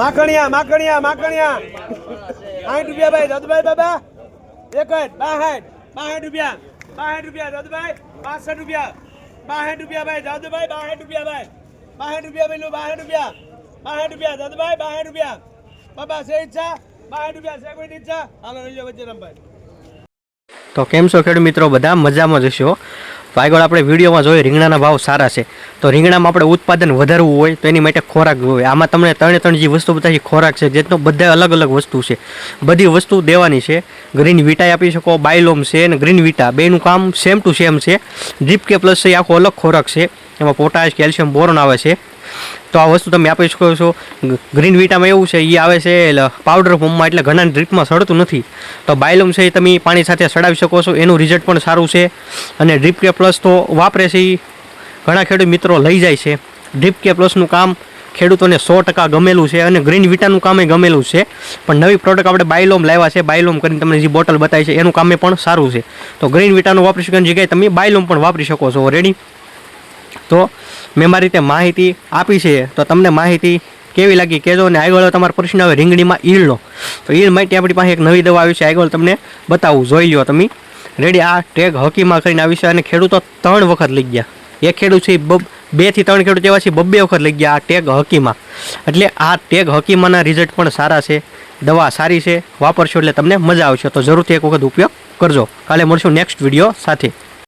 માખણિયા માખણિયા માખણિયા. સાઠ રૂપિયા ભાઈ, દદભાઈ બાબા. એક જ, બાસઠ બાસઠ રૂપિયા બાસઠ રૂપિયા, દદભાઈ, બાસઠ રૂપિયા. બાસઠ રૂપિયા ભાઈ, દદભાઈ, બાસઠ રૂપિયા ભાઈ. બાસઠ રૂપિયા પેલું બાસઠ રૂપિયા. બાસઠ રૂપિયા, દદભાઈ, બાસઠ રૂપિયા. બાબા છે ઈચ્છા? બાસઠ રૂપિયા છે કોઈ ઈચ્છા? હાલો, લઈ લો વચ્ચે રમભાઈ તો કેમ છો ખેડૂત મિત્રો? બધા મજામાં જશો તો આપણે વિડીયોમાં જોઈએ, રીંગણાના ભાવ સારા છે. તો રીંગણામાં આપણે ઉત્પાદન વધારવું હોય તો એની માટે ખોરાક જોઈએ. આમાં તમને ત્રણે ત્રણ જે વસ્તુ બતાવી, ખોરાક છે જેનો બધા અલગ અલગ વસ્તુ છે. બધી વસ્તુ દેવાની છે. ગ્રીન વિટા આપી શકો બાયલોમ છે અને ગ્રીન વિટા બેનું કામ સેમ ટુ સેમ છે. ડ્રીપ કે પ્લસ છે આખો અલગ ખોરાક છે. એમાં પોટાશ કેલ્શિયમ બોરોન આવે છે. તો આ વસ્તુ તમે આપી શકો છો. ગ્રીન વિટામાં એવું છે એ આવે છે પાવડર ફોર્મમાં એટલે ઘણા ડ્રીપમાં સડતું નથી. તો બાયલમ છે એ તમે પાણી સાથે સડાવી શકો છો, એનું રિઝલ્ટ પણ સારું છે. અને ડ્રીપ કે પ્લસ તો વાપરે છે એ ઘણા ખેડૂત મિત્રો લઈ જાય છે. ડ્રીપ કે પ્લસનું કામ ખેડૂતોને સો ટકા ગમેલું છે અને ગ્રીન વિટાનું કામે ગમેલું છે. પણ નવી પ્રોડક્ટ આપણે બાયલોમ લાવ્યા છે બાયલોમ કરીને તમને જે બોટલ બતાવી છે, એનું કામે પણ સારું છે. તો ગ્રીન વિટાનું વાપરી શકો જગ્યાએ તમે બાયલોમ પણ વાપરી શકો છો. રેડી તો મેં મારી રીતે માહિતી આપી છે. તો તમને માહિતી કેવી લાગી કહેજો અને આગળ તમારો પ્રશ્ન આવે રીંગણીમાં ઈલનો તો ઈલ માટે આપણી પાસે એક નવી દવા આવી છે. આગળ તમને બતાવું. જોઈ લો તમે. રેડી આ ટેગ હકીમાં કરીને આવી છે અને ખેડૂતો ત્રણ વખત લઈ ગયા. એક ખેડૂત છે બેથી ત્રણ ખેડૂત એવા છે, બબ્બે વખત લઈ ગયા આ ટેગ હકીમાં. એટલે આ ટેગ હકીમાંના રિઝલ્ટ પણ સારા છે. દવા સારી છે. વાપરશો એટલે તમને મજા આવશે. તો જરૂરથી એક વખત ઉપયોગ કરજો. કાલે મળશું નેક્સ્ટ વીડિયો સાથે.